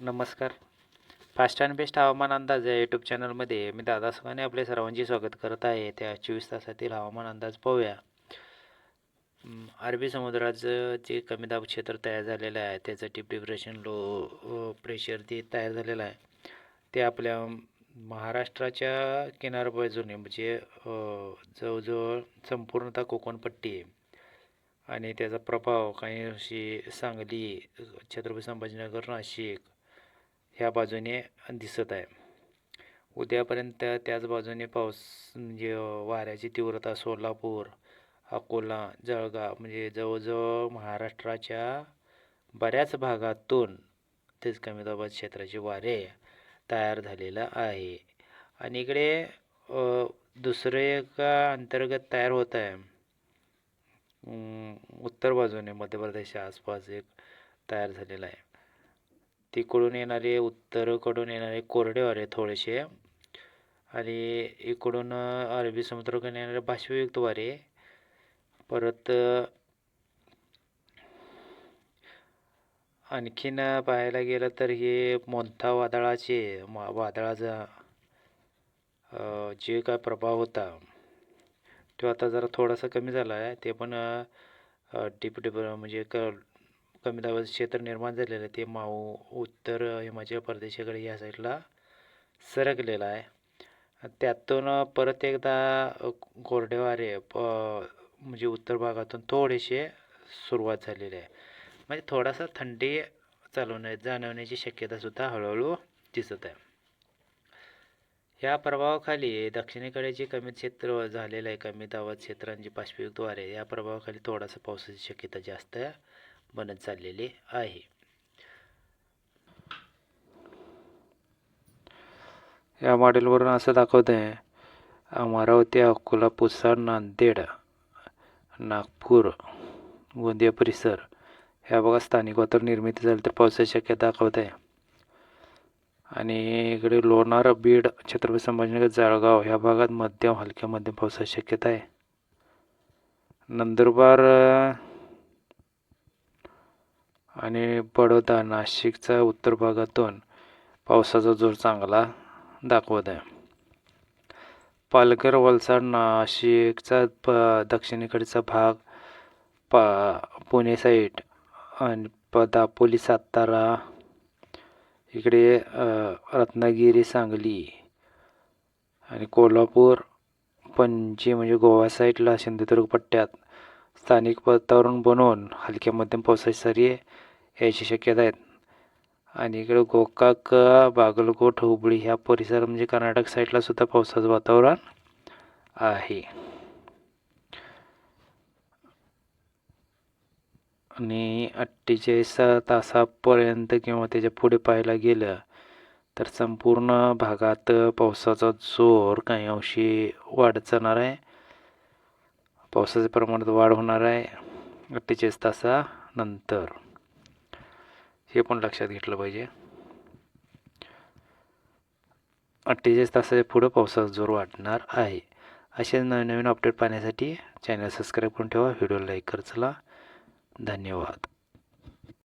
नमस्कार. Fast and best हवामान अंदाज या यूट्यूब चॅनलमध्ये मी दादा सुखाने आपले सर्वांचे स्वागत करत आहे. त्या चोवीस तासातील हवामान अंदाज पाहूया. अरबी समुद्राचं जे कमी दाब क्षेत्र तयार झालेलं आहे त्याचं टीप डिप्रेशन लो प्रेशर जे तयार झालेलं आहे ते आपल्या महाराष्ट्राच्या किनारबाजूने म्हणजे जवळजवळ संपूर्णतः कोकणपट्टी आहे. आणि त्याचा प्रभाव काही अशी सांगली छत्रपती संभाजीनगर नाशिक ह्या बाजूने दिसत आहे. उद्यापर्यंत त्याच बाजूने पाऊस म्हणजे वाऱ्याची तीव्रता सोलापूर अकोला जळगाव म्हणजे जवळजवळ महाराष्ट्राच्या बऱ्याच भागातून तेच कमी दाबात क्षेत्राचे वारे तयार झालेलं आहे. आणि इकडे दुसरे दुसरं अंतर्गत तयार होत आहे. उत्तर बाजूने मध्य प्रदेशच्या आसपास एक तयार झालेला आहे. तिकडून येणारे उत्तरेकडून येणारे कोरडे वारे थोडेसे आणि इकडून अरबी समुद्राकडून येणारे बाष्पयुक्त वारे परत आणखीन पाहायला गेलं तर हे मोंथा वादळाचे मा- वादळाचा जे काय प्रभाव होता तो आता जरा थोडासा कमी झाला आहे. ते पण टिप डिप म्हणजे क कमी दाबाचं क्षेत्र निर्माण झालेलं आहे. ते माऊ उत्तर हिमाचल प्रदेशाकडे या साईडला सरकलेलं आहे. त्यातून परत एकदा कोरडे वारे प म्हणजे उत्तर भागातून थोडेसे सुरुवात झालेली आहे. म्हणजे थोडासा थंडी चालवण्या जाणवण्याची शक्यतासुद्धा हळूहळू दिसत आहे. या प्रभावाखाली दक्षिणेकडे जे कमी क्षेत्र झालेलं आहे कमी दाबात क्षेत्रांची बाष्पयुक्त वारे या प्रभावाखाली थोडासा पावसाची शक्यता जास्त आहे. बनत चाललेली आहे. या मॉडेलवरून असं दाखवत आहे अमरावती अकोला पुसा नांदेड नागपूर गोंदिया परिसर ह्या भागात स्थानिक वातावरण निर्मिती झाली तर पावसाची शक्यता दाखवत आहे आणि इकडे लोणार बीड छत्रपती संभाजीनगर जळगाव ह्या भागात मध्यम हलक्या मध्यम पावसाची शक्यता आहे. नंदुरबार आणि बडोदा नाशिकचा उत्तर भागातून पावसाचा जोर चांगला दाखवत आहे. पालघर वलसाड नाशिकचा प दक्षिणेकडचा भाग पा पुणे साईड आणि प दापोली सातारा इकडे रत्नागिरी सांगली आणि कोल्हापूर पणजी म्हणजे गोवा साईडला सिंधुदुर्ग पट्ट्यात स्थानिक वातावरण बनवून हलक्या मध्यम पावसाची सरी यायची शक्यता आहेत. आणि इकडे गोकाक बागलकोट हुबळी ह्या परिसर म्हणजे कर्नाटक साईडला सुद्धा पावसाचं वातावरण आहे. आणि अठ्ठेचाळीस तासापर्यंत किंवा त्याच्या पुढे पाहायला गेलं तर संपूर्ण भागात पावसाचा जोर काही अंशी वाढत जाणार आहे. पावसाच्या प्रमाणात वाढ होणार आहे अठ्ठेचाळीस तासानंतर. हे पण लक्षात घेतलं पाहिजे. अठ्ठेचाळीस तासाच्या पुढं पावसाचा जोर वाढणार आहे. असे नवीन नवीन अपडेट पाहण्यासाठी चॅनल सबस्क्राईब करून ठेवा. व्हिडिओ लाईक कर चला. धन्यवाद.